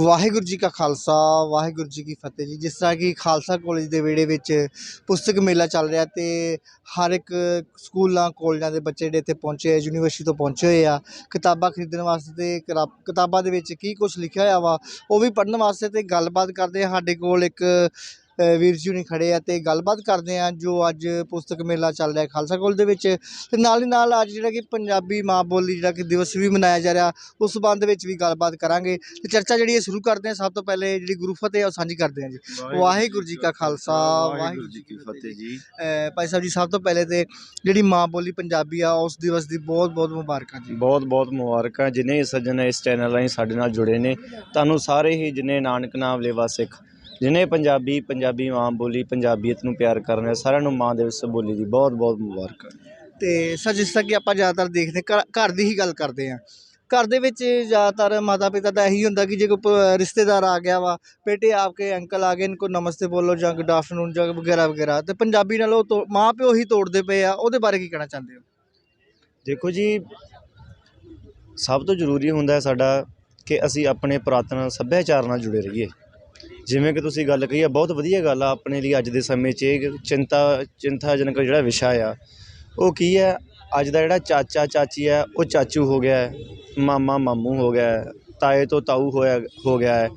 ਵਾਹਿਗੁਰੂ ਜੀ ਕਾ ਖਾਲਸਾ, ਵਾਹਿਗੁਰੂ ਜੀ ਕੀ ਫਤਿਹ ਜੀ। ਜਿਸ ਤਰ੍ਹਾਂ ਕਿ ਖਾਲਸਾ ਕਾਲਜ ਦੇ ਵਿਹੜੇ ਵਿੱਚ ਪੁਸਤਕ ਮੇਲਾ ਚੱਲ ਰਿਹਾ ਤੇ ਹਰ ਇੱਕ ਸਕੂਲਾਂ, ਕਾਲਜਾਂ ਦੇ ਬੱਚੇ ਜਿਹੜੇ ਇੱਥੇ ਪਹੁੰਚੇ ਆ, ਯੂਨੀਵਰਸਿਟੀ ਤੋਂ ਪਹੁੰਚੇ ਹੋਏ ਆ, ਕਿਤਾਬਾਂ ਖਰੀਦਣ ਵਾਸਤੇ ਤੇ ਕਿਤਾਬਾਂ ਦੇ ਵਿੱਚ ਕੀ ਕੁਝ ਲਿਖਿਆ ਹੋਇਆ ਵਾ, ਉਹ ਵੀ ਪੜ੍ਹਨ ਵਾਸਤੇ ਤੇ ਗੱਲਬਾਤ ਕਰਦੇ ਸਾਡੇ ਕੋਲ ਇੱਕ ਵੀਰ ਜੀ ਹੁਣੀ ਖੜੇ ਆ ਤੇ ਗੱਲਬਾਤ ਕਰਦੇ ਆ ਜੋ ਅੱਜ ਪੁਸਤਕ ਮੇਲਾ ਚੱਲ ਰਿਹਾ ਖਾਲਸਾ ਕਾਲਜ ਦੇ ਵਿੱਚ। ਤੇ ਨਾਲ ਹੀ ਨਾਲ ਅੱਜ ਜਿਹੜਾ ਕਿ ਪੰਜਾਬੀ ਮਾਂ ਬੋਲੀ ਜਿਹੜਾ ਕਿ ਦਿਵਸ ਵੀ ਮਨਾਇਆ ਜਾ ਰਿਹਾ ਉਸ ਸੰਬੰਧ ਵਿੱਚ ਵੀ ਗੱਲਬਾਤ ਕਰਾਂਗੇ। ਤੇ ਚਰਚਾ ਜਿਹੜੀ ਹੈ ਸ਼ੁਰੂ ਕਰਦੇ ਹਾਂ ਸਭ ਤੋਂ ਪਹਿਲੇ ਜਿਹੜੀ ਗੁਰੂ ਫਤਿਹ ਆ ਉਹ ਸਾਂਝੀ ਕਰਦੇ ਹਾਂ ਜੀ। ਵਾਹਿਗੁਰੂ ਜੀ ਕਾ ਖਾਲਸਾ ਵਾਹਿਗੁਰੂ ਜੀ ਕੀ ਫਤਿਹ ਜੀ। ਭਾਈ ਸਾਹਿਬ ਜੀ ਸਭ ਤੋਂ ਪਹਿਲੇ ਤੇ ਜਿਹੜੀ ਮਾਂ ਬੋਲੀ ਪੰਜਾਬੀ ਆ ਉਸ ਦਿਵਸ ਦੀ ਬਹੁਤ ਬਹੁਤ ਮੁਬਾਰਕਾਂ ਜੀ। ਬਹੁਤ ਬਹੁਤ ਮੁਬਾਰਕਾਂ ਜਿਨੇ ਸੱਜਣ ਇਸ ਚੈਨਲ ਰਾਹੀਂ ਸਾਡੇ ਨਾਲ ਜੁੜੇ ਨੇ ਤੁਹਾਨੂੰ ਸਾਰੇ ਹੀ ਜਿਨੇ ਨਾਨਕ ਨਾਮ ਲੇਵਾ ਸਿੱਖ ਜਿਨੇ ਪੰਜਾਬੀ ਪੰਜਾਬੀ ਮਾਂ ਬੋਲੀ ਪੰਜਾਬੀਅਤ ਨੂੰ ਪਿਆਰ ਕਰਨ ਵਾਲੇ ਸਾਰਿਆਂ ਨੂੰ ਮਾਂ ਦਿਵਸ ਬੋਲੀ ਦੀ ਬਹੁਤ ਬਹੁਤ ਮੁਬਾਰਕਾਂ ਤੇ ਸਰ ਜਿਸ ਤਰ੍ਹਾਂ ਕਿ ਆਪਾਂ ਜ਼ਿਆਦਾਤਰ ਦੇਖਦੇ ਘਰ- ਘਰ ਦੀ ਹੀ ਗੱਲ ਕਰਦੇ ਆ ਘਰ ਦੇ ਵਿੱਚ ਜ਼ਿਆਦਾਤਰ ਮਾਤਾ ਪਿਤਾ ਦਾ ਇਹੀ ਹੁੰਦਾ ਕਿ ਜੇ ਕੋਈ ਪ- ਰਿਸ਼ਤੇਦਾਰ ਆ ਗਿਆ ਵਾ ਬੇਟੇ ਆਪਕੇ ਅੰਕਲ ਆ ਗਏ ਇनको ਨਮਸਤੇ ਬੋਲੋ ਜਾਂ ਗੁੱਡ ਆਫਟਰਨੂਨ ਜਾਂ ਵਗੈਰਾ ਵਗੈਰਾ ਤੇ ਪੰਜਾਬੀ ਨਾਲ ਉਹ ਤੋ- ਮਾਂ ਪਿਓ ਹੀ ਤੋੜਦੇ ਪਏ ਆ ਉਹਦੇ ਬਾਰੇ ਕੀ ਕਹਿਣਾ ਚਾਹੁੰਦੇ ਹੋ? ਦੇਖੋ ਜੀ ਸਭ ਤੋਂ ਜ਼ਰੂਰੀ ਹੁੰਦਾ ਹੈ ਸਾਡਾ ਕਿ ਅਸੀਂ ਆਪਣੇ ਪੁਰਾਤਨ ਸੱਭਿਆਚਾਰ ਨਾਲ ਜੁੜੇ ਰਹੀਏ। ਜਿਵੇਂ ਕਿ ਤੁਸੀਂ ਗੱਲ ਕਹੀ ਹੈ ਬਹੁਤ ਵਧੀਆ ਗੱਲ ਆ ਆਪਣੇ ਲਈ ਅੱਜ ਦੇ ਸਮੇਂ 'ਚ। ਇਹ ਚਿੰਤਾ, ਚਿੰਤਾਜਨਕ ਜਿਹੜਾ ਵਿਸ਼ਾ ਆ, ਉਹ ਕੀ ਹੈ ਅੱਜ ਦਾ ਜਿਹੜਾ ਚਾਚਾ, ਚਾਚੀ ਹੈ ਉਹ ਚਾਚੂ ਹੋ ਗਿਆ, ਮਾਮਾ, ਮਾਮੂ ਹੋ ਗਿਆ ਹੈ ਤਾਏ ਤੋਂ ਤਾਊ ਹੋਇਆ, ਹੋ ਗਿਆ। ਹੈ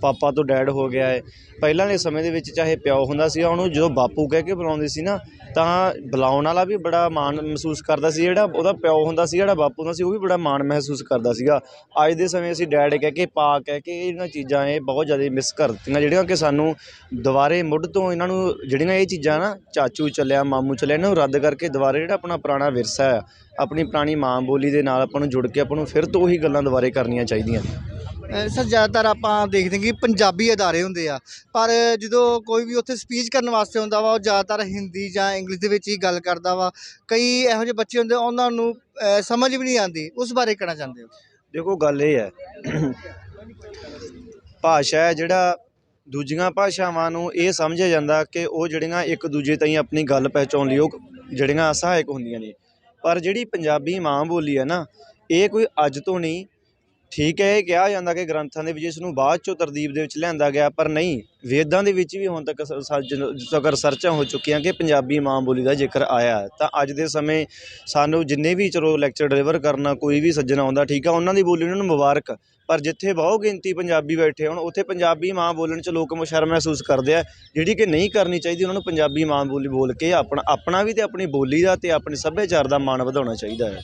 ਪਾਪਾ ਤੋਂ ਡੈਡ ਹੋ ਗਿਆ ਹੈ। ਪਹਿਲਾਂ ਦੇ ਸਮੇਂ ਦੇ ਵਿੱਚ ਚਾਹੇ ਪਿਓ ਹੁੰਦਾ ਸੀ ਉਹਨੂੰ ਜਦੋਂ ਬਾਪੂ ਕਹਿ ਕੇ ਬੁਲਾਉਂਦੇ ਸੀ ਨਾ, ਤਾਂ ਬੁਲਾਉਣ ਵਾਲਾ ਵੀ ਬੜਾ ਮਾਣ ਮਹਿਸੂਸ ਕਰਦਾ ਸੀ, ਜਿਹੜਾ ਉਹਦਾ ਪਿਓ ਹੁੰਦਾ ਸੀ, ਜਿਹੜਾ ਬਾਪੂ ਹੁੰਦਾ ਸੀ, ਉਹ ਵੀ ਬੜਾ ਮਾਣ ਮਹਿਸੂਸ ਕਰਦਾ ਸੀਗਾ। ਅੱਜ ਦੇ ਸਮੇਂ ਅਸੀਂ ਡੈਡ ਕਹਿ ਕੇ, ਪਾ ਕਹਿ ਕੇ, ਇਹਨਾਂ ਚੀਜ਼ਾਂ ਇਹ ਬਹੁਤ ਜ਼ਿਆਦਾ ਮਿਸ ਕਰ ਦਿੱਤੀਆਂ ਜਿਹੜੀਆਂ ਕਿ ਸਾਨੂੰ ਦੁਬਾਰੇ ਮੁੱਢ ਤੋਂ ਇਹਨਾਂ ਨੂੰ, ਜਿਹੜੀਆਂ ਇਹ ਚੀਜ਼ਾਂ ਨਾ, ਚਾਚੂ ਚੱਲਿਆ, ਮਾਮੂ ਚੱਲਿਆ, ਇਹਨਾਂ ਨੂੰ ਰੱਦ ਕਰਕੇ ਦੁਬਾਰੇ ਜਿਹੜਾ ਆਪਣਾ ਪੁਰਾਣਾ ਵਿਰਸਾ ਹੈ, ਆਪਣੀ ਪੁਰਾਣੀ ਮਾਂ ਬੋਲੀ ਦੇ ਨਾਲ ਆਪਾਂ ਨੂੰ ਜੁੜ ਕੇ ਆਪਾਂ ਨੂੰ ਫਿਰ ਤੋਂ ਉਹੀ ਗੱਲਾਂ ਦੁਬਾਰੇ ਕਰਨੀਆਂ ਚਾਹੀਦੀਆਂ। ਸਰ, ਜ਼ਿਆਦਾਤਰ ਆਪਾਂ ਦੇਖਦੇ ਕਿ ਪੰਜਾਬੀ ਅਦਾਰੇ ਹੁੰਦੇ ਆ। ਪਰ ਜਦੋਂ ਕੋਈ ਵੀ ਉੱਥੇ ਸਪੀਚ ਕਰਨ ਵਾਸਤੇ ਹੁੰਦਾ ਵਾ, ਉਹ ਜ਼ਿਆਦਾਤਰ ਹਿੰਦੀ ਜਾਂ ਇੰਗਲਿਸ਼ ਦੇ ਵਿੱਚ ਹੀ ਗੱਲ ਕਰਦਾ ਵਾ। ਕਈ ਇਹੋ ਜਿਹੇ ਬੱਚੇ ਹੁੰਦੇ ਉਹਨਾਂ ਨੂੰ ਸਮਝ ਵੀ ਨਹੀਂ ਆਉਂਦੀ। ਉਸ ਬਾਰੇ ਕਹਿਣਾ ਚਾਹੁੰਦੇ ਹੋ? ਦੇਖੋ, ਗੱਲ ਇਹ ਹੈ, ਭਾਸ਼ਾ ਹੈ ਜਿਹੜਾ ਦੂਜੀਆਂ ਭਾਸ਼ਾਵਾਂ ਨੂੰ ਇਹ ਸਮਝਿਆ ਜਾਂਦਾ ਕਿ ਉਹ ਜਿਹੜੀਆਂ ਇੱਕ ਦੂਜੇ ਤਾਈਂ ਆਪਣੀ ਗੱਲ ਪਹੁੰਚਾਉਣ ਲਈ ਉਹ ਜਿਹੜੀਆਂ ਸਹਾਇਕ ਹੁੰਦੀਆਂ ਨੇ। ਪਰ ਜਿਹੜੀ ਪੰਜਾਬੀ ਮਾਂ ਬੋਲੀ ਹੈ ਨਾ, ਇਹ ਕੋਈ ਅੱਜ ਤੋਂ ਨਹੀਂ ਠੀਕ ਹੈ, ਇਹ ਕਿਹਾ ਜਾਂਦਾ ਕਿ ਗ੍ਰੰਥਾਂ ਦੇ ਵਿੱਚ ਇਸ ਨੂੰ ਬਾਅਦ ਚੋਂ ਤਰਦੀਬ ਦੇ ਵਿੱਚ ਲਿਆਂਦਾ ਗਿਆ, ਪਰ ਨਹੀਂ, ਵੇਦਾਂ ਦੇ ਵਿੱਚ ਵੀ ਹੁਣ ਤੱਕ ਸ- ਸਰਚਾਂ ਹੋ ਚੁੱਕੀਆਂ ਕਿ ਪੰਜਾਬੀ ਮਾਂ ਬੋਲੀ ਦਾ ਜ਼ਿਕਰ ਆਇਆ, ਤਾਂ ਅੱਜ ਦੇ ਸਮੇਂ ਸਾਨੂੰ ਜਿੰਨੇ ਵੀ ਚਲੋ ਲੈਕਚਰ ਡਿਲੀਵਰ ਕਰਨਾ ਕੋਈ ਵੀ ਸੱਜਣ ਆਉਂਦਾ, ਠੀਕ ਆ, ਉਹਨਾਂ ਦੀ ਬੋਲੀ ਉਹਨਾਂ ਨੂੰ ਮੁਬਾਰਕ, ਪਰ ਜਿੱਥੇ ਬਹੁ ਗਿਣਤੀ ਪੰਜਾਬੀ ਬੈਠੇ ਹੋਣ, ਉੱਥੇ ਪੰਜਾਬੀ ਮਾਂ ਬੋਲਣ 'ਚ ਲੋਕ ਸ਼ਰਮ ਮਹਿਸੂਸ ਕਰਦੇ ਆ, ਜਿਹੜੀ ਕਿ ਨਹੀਂ ਕਰਨੀ ਚਾਹੀਦੀ, ਉਹਨਾਂ ਨੂੰ ਪੰਜਾਬੀ ਮਾਂ ਬੋਲੀ ਬੋਲ ਕੇ ਆਪਣਾ ਆਪਣਾ ਵੀ ਤੇ ਆਪਣੀ ਬੋਲੀ ਦਾ ਤੇ ਆਪਣੇ ਸੱਭਿਆਚਾਰ ਦਾ ਮਾਣ ਵਧਾਉਣਾ ਚਾਹੀਦਾ ਹੈ।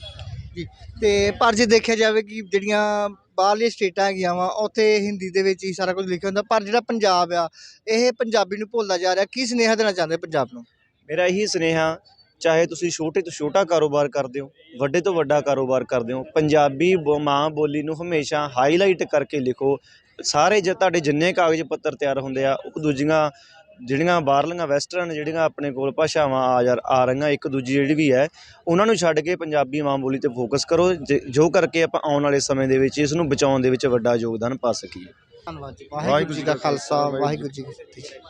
ਜੀ ਤੇ ਪਰ ਜੇ ਦੇਖਿਆ ਜਾਵੇ ਕਿ ਜਿਹੜੀਆਂ ਬਾਹਰਲੀਆਂ ਸਟੇਟਾਂ ਹੈਗੀਆਂ ਵਾ, ਉੱਥੇ ਹਿੰਦੀ ਦੇ ਵਿੱਚ ਹੀ ਸਾਰਾ ਕੁਝ ਲਿਖਿਆ ਹੁੰਦਾ, ਪਰ ਜਿਹੜਾ ਪੰਜਾਬ ਆ, ਇਹ ਪੰਜਾਬੀ ਨੂੰ ਭੁੱਲਦਾ ਜਾ ਰਿਹਾ। ਕੀ ਸੁਨੇਹਾ ਦੇਣਾ ਚਾਹੁੰਦੇ ਪੰਜਾਬ ਨੂੰ? ਮੇਰਾ ਇਹੀ ਸੁਨੇਹਾ, ਚਾਹੇ ਤੁਸੀਂ ਛੋਟੇ ਤੋਂ ਛੋਟਾ ਕਾਰੋਬਾਰ ਕਰਦੇ ਹੋ, ਵੱਡੇ ਤੋਂ ਵੱਡਾ ਕਾਰੋਬਾਰ ਕਰਦੇ ਹੋ, ਪੰਜਾਬੀ ਬ- ਮਾਂ ਬੋਲੀ ਨੂੰ ਹਮੇਸ਼ਾ ਹਾਈਲਾਈਟ ਕਰਕੇ ਲਿਖੋ। ਸਾਰੇ ਜੇ, ਤੁਹਾਡੇ ਜਿੰਨੇ ਕਾਗਜ਼ ਪੱਤਰ ਤਿਆਰ ਹੁੰਦੇ ਆ, ਉਹ ਦੂਜੀਆਂ ਜਿਹੜੀਆਂ ਬਾਹਰਲੀਆਂ ਵੈਸਟਰਨ ਜਿਹੜੀਆਂ ਆਪਣੇ ਕੋਲ ਭਾਸ਼ਾਵਾਂ ਆ ਜਾ ਆ ਰਹੀਆਂ, ਇੱਕ ਦੂਜੀ ਜਿਹੜੀ ਵੀ ਹੈ, ਉਹਨਾਂ ਨੂੰ ਛੱਡ ਕੇ ਪੰਜਾਬੀ ਮਾਂ ਬੋਲੀ ਤੇ ਫੋਕਸ ਕਰੋ, ਜ- ਜੋ ਕਰਕੇ ਆਪਾਂ ਆਉਣ ਵਾਲੇ ਸਮੇਂ ਦੇ ਵਿੱਚ ਇਸ ਨੂੰ ਬਚਾਉਣ ਦੇ ਵਿੱਚ ਵੱਡਾ ਯੋਗਦਾਨ ਪਾ ਸਕੀਏ। ਧੰਨਵਾਦ ਜੀ। ਵਾਹਿਗੁਰੂ ਜੀ ਕਾ ਖਾਲਸਾ, ਵਾਹਿਗੁਰੂ ਜੀ ਕੀ ਫਤਿਹ।